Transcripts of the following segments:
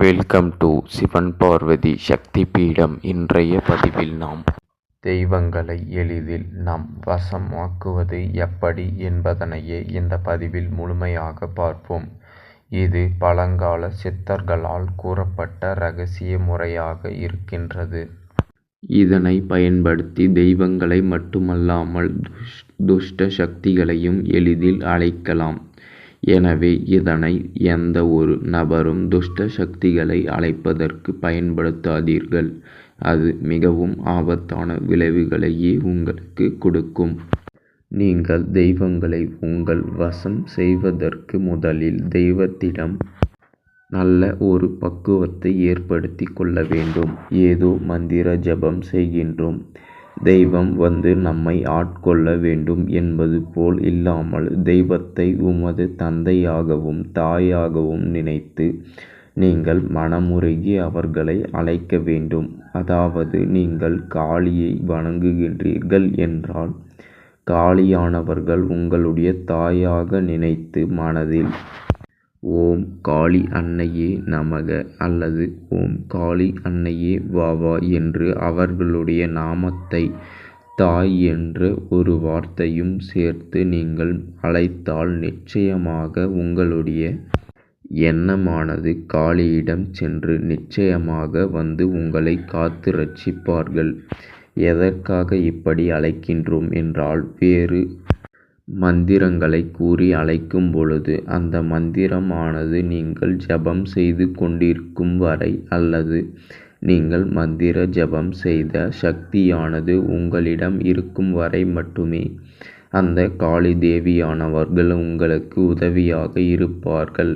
Welcome to Sivan Parvathi சக்தி பீடம் இன்றைய பதிவில் நாம் தெய்வங்களை எளிதில் நாம் வசமாக்குவது எப்படி என்பதனையே இந்த பதிவில் முழுமையாக பார்ப்போம். இது பழங்கால சித்தர்களால் கூறப்பட்ட ரகசிய முறையாக இருக்கின்றது. இதனை பயன்படுத்தி தெய்வங்களை மட்டுமல்லாமல் துஷ்ட சக்திகளையும் எளிதில் அழைக்கலாம். எனவே இதனை எந்த ஒரு நபரும் துஷ்ட சக்திகளை அழைப்பதற்கு பயன்படுத்தாதீர்கள். அது மிகவும் ஆபத்தான விளைவுகளையே உங்களுக்கு கொடுக்கும். நீங்கள் தெய்வங்களை உங்கள் வசம் செய்வதற்கு முதலில் தெய்வத்திடம் நல்ல ஒரு பக்குவத்தை ஏற்படுத்தி கொள்ள வேண்டும். ஏதோ மந்திர ஜபம் செய்கின்றோம். தெய்வம் வந்து நம்மை ஆட்கொள்ள வேண்டும் என்பது போல் இல்லாமல் தெய்வத்தை உமது தந்தையாகவும் தாயாகவும் நினைத்து நீங்கள் மனமுருகி அவர்களை அழைக்க வேண்டும். அதாவது நீங்கள் காளியை வணங்குகின்றீர்கள் என்றால் காளியானவர்கள் உங்களுடைய தாயாக நினைத்து மனதில் ஓம் காளி அன்னையே நமக அல்லது ஓம் காளி அன்னையே வாவா என்று அவர்களுடைய நாமத்தை தாய் என்ற ஒரு வார்த்தையும் சேர்த்து நீங்கள் அழைத்தால் நிச்சயமாக உங்களுடைய எண்ணமானது காளியிடம் சென்று நிச்சயமாக வந்து உங்களை காத்து ரட்சிப்பார்கள். எதற்காக இப்படி அழைக்கின்றோம் என்றால் வேறு மந்திரங்களை கூறி அழைக்கும் பொழுது அந்த மந்திரமானது நீங்கள் ஜபம் செய்து கொண்டிருக்கும் வரை அல்லது நீங்கள் மந்திர ஜபம் செய்த சக்தியானது உங்களிடம் இருக்கும் வரை மட்டுமே. அந்த காளி தேவியானவர்கள் உங்களுக்கு உதவியாக இருப்பார்கள்.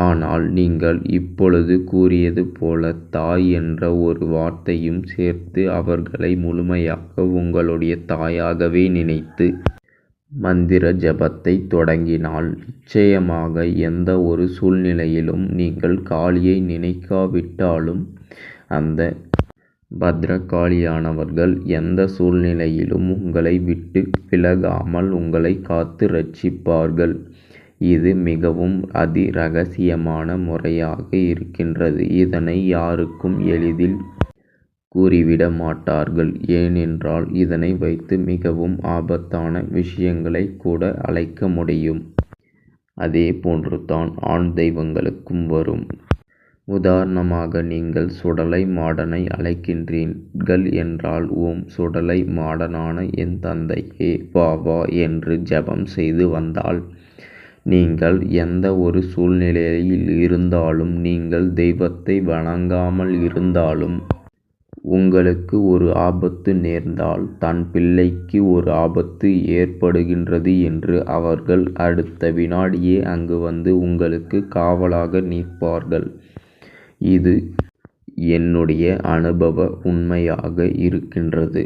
ஆனால் நீங்கள் இப்பொழுது கூறியது போல தாய் என்ற ஒரு வார்த்தையும் சேர்த்து அவர்களை முழுமையாக உங்களுடைய தாயாகவே நினைத்து மந்திர ஜபத்தை தொடங்கினால் நிச்சயமாக எந்த ஒரு சூழ்நிலையிலும் நீங்கள் காளியை நினைக்காவிட்டாலும் அந்த பத்ரகாளியானவர்கள் எந்த சூழ்நிலையிலும் உங்களை விட்டு விலகாமல் உங்களை காத்து ரட்சிப்பார்கள். இது மிகவும் அதி ரகசியமான முறையாக இருக்கின்றது. இதனை யாருக்கும் எளிதில் கூறிவிட மாட்டார்கள் ஏனென்றால் இதனை வைத்து மிகவும் ஆபத்தான விஷயங்களை கூட அழைக்க முடியும். அதே போன்று தான் ஆண் தெய்வங்களுக்கும் வரும். உதாரணமாக நீங்கள் சுடலை மாடனை அழைக்கின்றீர்கள் என்றால் ஓம் சுடலை மாடனான என் தந்தையே வா வா என்று ஜபம் செய்து வந்தால் நீங்கள் எந்த ஒரு சூழ்நிலையில் இருந்தாலும் நீங்கள் தெய்வத்தை வணங்காமல் இருந்தாலும் உங்களுக்கு ஒரு ஆபத்து நேர்ந்தால் தன் பிள்ளைக்கு ஒரு ஆபத்து ஏற்படுகின்றது என்று அவர்கள் அடுத்த வினாடியே அங்கு வந்து உங்களுக்கு காவலாக நிற்பார்கள். இது என்னுடைய அனுபவ உண்மையாக இருக்கின்றது.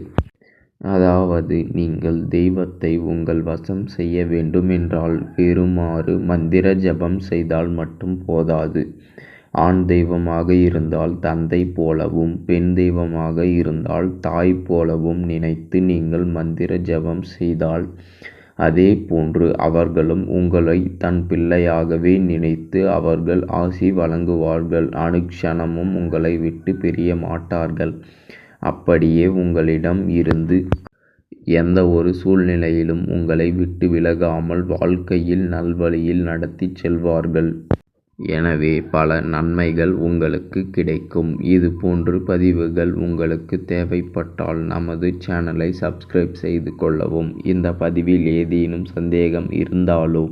அதாவது நீங்கள் தெய்வத்தை உங்கள் வசம் செய்ய வேண்டுமென்றால் வெறுமாறு மந்திர ஜபம் செய்தால் மட்டும் போதாது. ஆண் தெய்வமாக இருந்தால் தந்தை போலவும் பெண் தெய்வமாக இருந்தால் தாய் போலவும் நினைத்து நீங்கள் மந்திர ஜபம் செய்தால் அதே போன்று அவர்களும் உங்களை தன் பிள்ளையாகவே நினைத்து அவர்கள் ஆசி வழங்குவார்கள். அனுக்ஷணமும் உங்களை விட்டு பிரிய மாட்டார்கள். அப்படியே உங்களிடம் இருந்து எந்த ஒரு சூழ்நிலையிலும் உங்களை விட்டு விலகாமல் வாழ்க்கையில் நல்வழியில் நடத்தி செல்வார்கள். எனவே பல நன்மைகள் உங்களுக்கு கிடைக்கும். இது போன்று பதிவுகள் உங்களுக்கு தேவைப்பட்டால் நமது சேனலை சப்ஸ்கிரைப் செய்து கொள்ளவும். இந்த பதிவில் ஏதேனும் சந்தேகம் இருந்தாலோ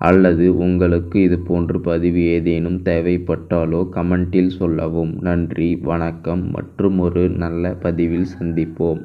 அல்லது உங்களுக்கு இது போன்ற பதிவு ஏதேனும் தேவைப்பட்டாலோ கமெண்ட்டில் சொல்லவும். நன்றி வணக்கம் மற்றும் ஒரு நல்ல பதிவில் சந்திப்போம்.